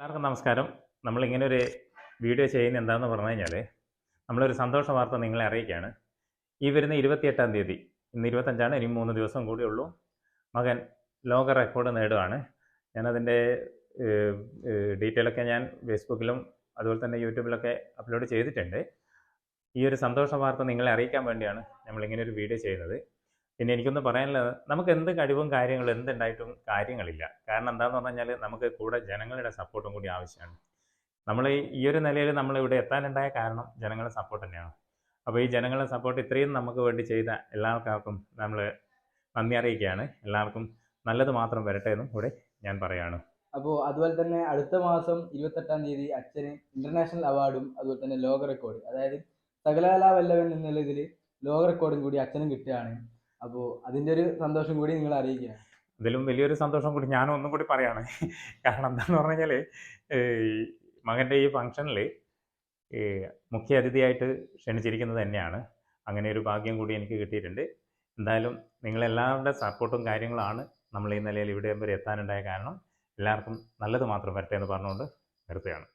എല്ലാവർക്കും നമസ്കാരം. നമ്മളിങ്ങനെ ഒരു വീഡിയോ ചെയ്യുന്ന എന്താണെന്ന് പറഞ്ഞു കഴിഞ്ഞാൽ നമ്മളൊരു സന്തോഷ വാർത്ത നിങ്ങളെ അറിയിക്കുകയാണ്. ഈ വരുന്ന ഇരുപത്തിയെട്ടാം തീയതി ഇന്ന് ഇരുപത്തഞ്ചാണ് ഇനി മൂന്ന് ദിവസം കൂടി ഉള്ളൂ. മകൻ ലോക റെക്കോർഡ് നേടുകയാണ്. ഞാനതിന്റെ ഡീറ്റെയിലൊക്കെ ഞാൻ ഫേസ്ബുക്കിലും അതുപോലെ തന്നെ യൂട്യൂബിലൊക്കെ അപ്ലോഡ് ചെയ്തിട്ടുണ്ട്. ഈ ഒരു സന്തോഷ വാർത്ത നിങ്ങളെ അറിയിക്കാൻ വേണ്ടിയാണ് നമ്മളിങ്ങനെ ഒരു വീഡിയോ ചെയ്യുന്നത്. പിന്നെ എനിക്കൊന്ന് പറയാനുള്ളത് നമുക്ക് എന്ത് കഴിവും കാര്യങ്ങളും എന്തുണ്ടായിട്ടും കാര്യങ്ങളില്ല. കാരണം എന്താന്ന് പറഞ്ഞു കഴിഞ്ഞാൽ നമുക്ക് കൂടെ ജനങ്ങളുടെ സപ്പോർട്ടും കൂടി ആവശ്യമാണ്. നമ്മൾ ഈ ഒരു നിലയിൽ നമ്മൾ ഇവിടെ എത്താനുണ്ടായ കാരണം ജനങ്ങളുടെ സപ്പോർട്ട് തന്നെയാണ്. അപ്പോൾ ഈ ജനങ്ങളുടെ സപ്പോർട്ട് ഇത്രയും നമുക്ക് വേണ്ടി ചെയ്ത എല്ലാവർക്കും നമ്മൾ നന്ദി അറിയിക്കുകയാണ്. എല്ലാവർക്കും നല്ലത് മാത്രം വരട്ടെ എന്നും കൂടെ ഞാൻ പറയുകയാണ്. അപ്പോൾ അതുപോലെ തന്നെ അടുത്ത മാസം ഇരുപത്തെട്ടാം തീയതി അച്ഛന് ഇന്റർനാഷണൽ അവാർഡും അതുപോലെ തന്നെ ലോക റെക്കോർഡ് അതായത് സകലകലാ വല്ലവൻ എന്നുള്ള ഇതിൽ ലോക റെക്കോർഡും കൂടി അച്ഛനും കിട്ടുകയാണ്. അപ്പോൾ അതിന്റെ ഒരു സന്തോഷം കൂടി നിങ്ങൾ അറിയിക്കുക ഇതിലും വലിയൊരു സന്തോഷം കൂടി ഞാൻ ഒന്നും കൂടി പറയാണ്. കാരണം എന്താണെന്ന് പറഞ്ഞു കഴിഞ്ഞാൽ മകന്റെ ഈ ഫംഗ്ഷനിൽ മുഖ്യ അതിഥിയായിട്ട് ക്ഷണിച്ചിരിക്കുന്നത് തന്നെയാണ്. അങ്ങനെ ഒരു ഭാഗ്യം കൂടി എനിക്ക് കിട്ടിയിട്ടുണ്ട്. എന്തായാലും നിങ്ങളെല്ലാവരുടെ സപ്പോർട്ടും കാര്യങ്ങളാണ് നമ്മൾ ഈ നിലയിൽ ഇവിടെ വരെ എത്താനുണ്ടായ കാരണം എല്ലാവർക്കും നല്ലത് മാത്രം വരട്ടെ എന്ന് പറഞ്ഞുകൊണ്ട് നിർത്തുകയാണ്.